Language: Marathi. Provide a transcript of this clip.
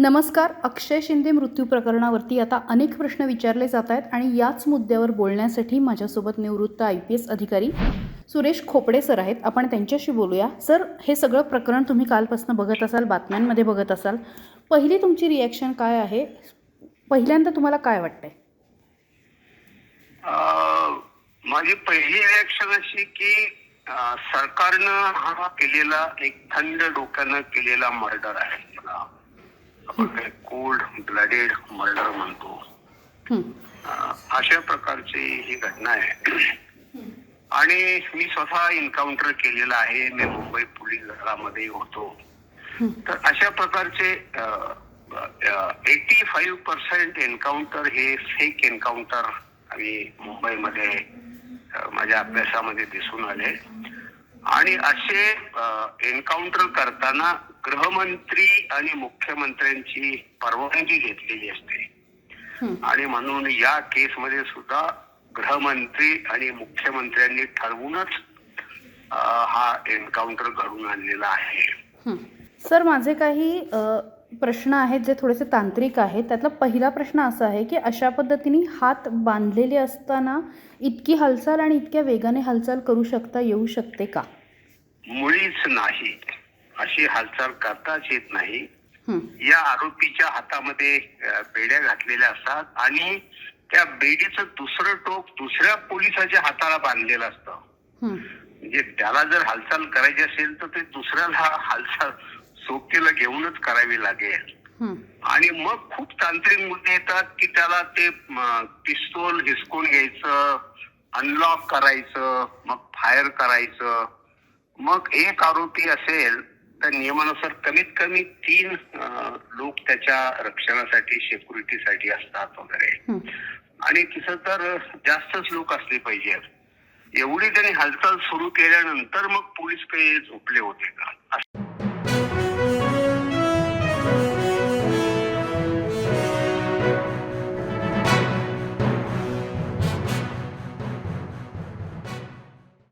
नमस्कार अक्षय शिंदे मृत्यू प्रकरणावरती आता अनेक प्रश्न विचारले जात आहेत आणि याच मुद्द्यावर बोलण्यासाठी माझ्यासोबत निवृत्त आय पी एस अधिकारी सुरेश खोपडे सर आहेत. आपण त्यांच्याशी बोलूया. सर हे सगळं प्रकरण तुम्ही कालपासून बघत असाल बातम्यांमध्ये बघत असाल. पहिली तुमची रिॲक्शन काय आहे? पहिल्यांदा तुम्हाला काय वाटतंय? माझी पहिली रिॲक्शन अशी की सरकारनं हा केलेला एक थंड डोक्यानं केलेला मर्डर आहे. आपण काही कोल्ड ब्लडेड मर्डर म्हणतो. अशा प्रकारची ही घटना आहे. आणि मी स्वतः एन्काउंटर केलेलं आहे. मी मुंबई पोलीस दलामध्ये होतो. हं, तर अशा प्रकारचे एटी फाईव्ह पर्सेंट एन्काउंटर हे फेक एन्काउंटर आणि मुंबईमध्ये माझ्या अभ्यासामध्ये दिसून आले. आणि असे एन्काउंटर करताना गृहमंत्री आणि मुख्यमंत्र्यांची परवानगी घेतलेली असते. आणि म्हणून या केसमध्ये सुद्धा गृहमंत्री आणि मुख्यमंत्र्यांनी ठरवूनच हा एन्काउंटर घडून आणलेला आहे. सर माझे काही प्रश्न आहेत जे थोडेसे तांत्रिक आहेत. त्यातला पहिला प्रश्न असा आहे की अशा पद्धतीने हात बांधलेले असताना इतकी हालचाल आणि इतक्या वेगाने हालचाल करू शकता येऊ शकते का? मुळीच नाही. अशी हालचाल करताच येत नाही. या आरोपीच्या हातामध्ये बेड्या घातलेल्या असतात आणि त्या बेडीचं दुसरं टोक दुसऱ्या पोलिसाच्या हाताला बांधलेलं असतं. हं, म्हणजे त्याला जर हालचाल करायची असेल तर ते दुसऱ्याला हालचाल सोबतीला घेऊनच करावी लागेल. हं, आणि मग खूप तांत्रिक मुद्दे येतात की त्याला ते पिस्तोल हिसकून घ्यायचं अनलॉक करायचं मग फायर करायचं. मग एक आरोपी असेल तर नियमानुसार कमीत कमी तीन लोक त्याच्या रक्षणासाठी सिक्युरिटीसाठी असतात वगैरे. आणि तिथं तर जास्तच लोक असले पाहिजेत. एवढी त्यांनी हालचाल सुरू केल्यानंतर मग पोलीस काही झोपले होते का? असं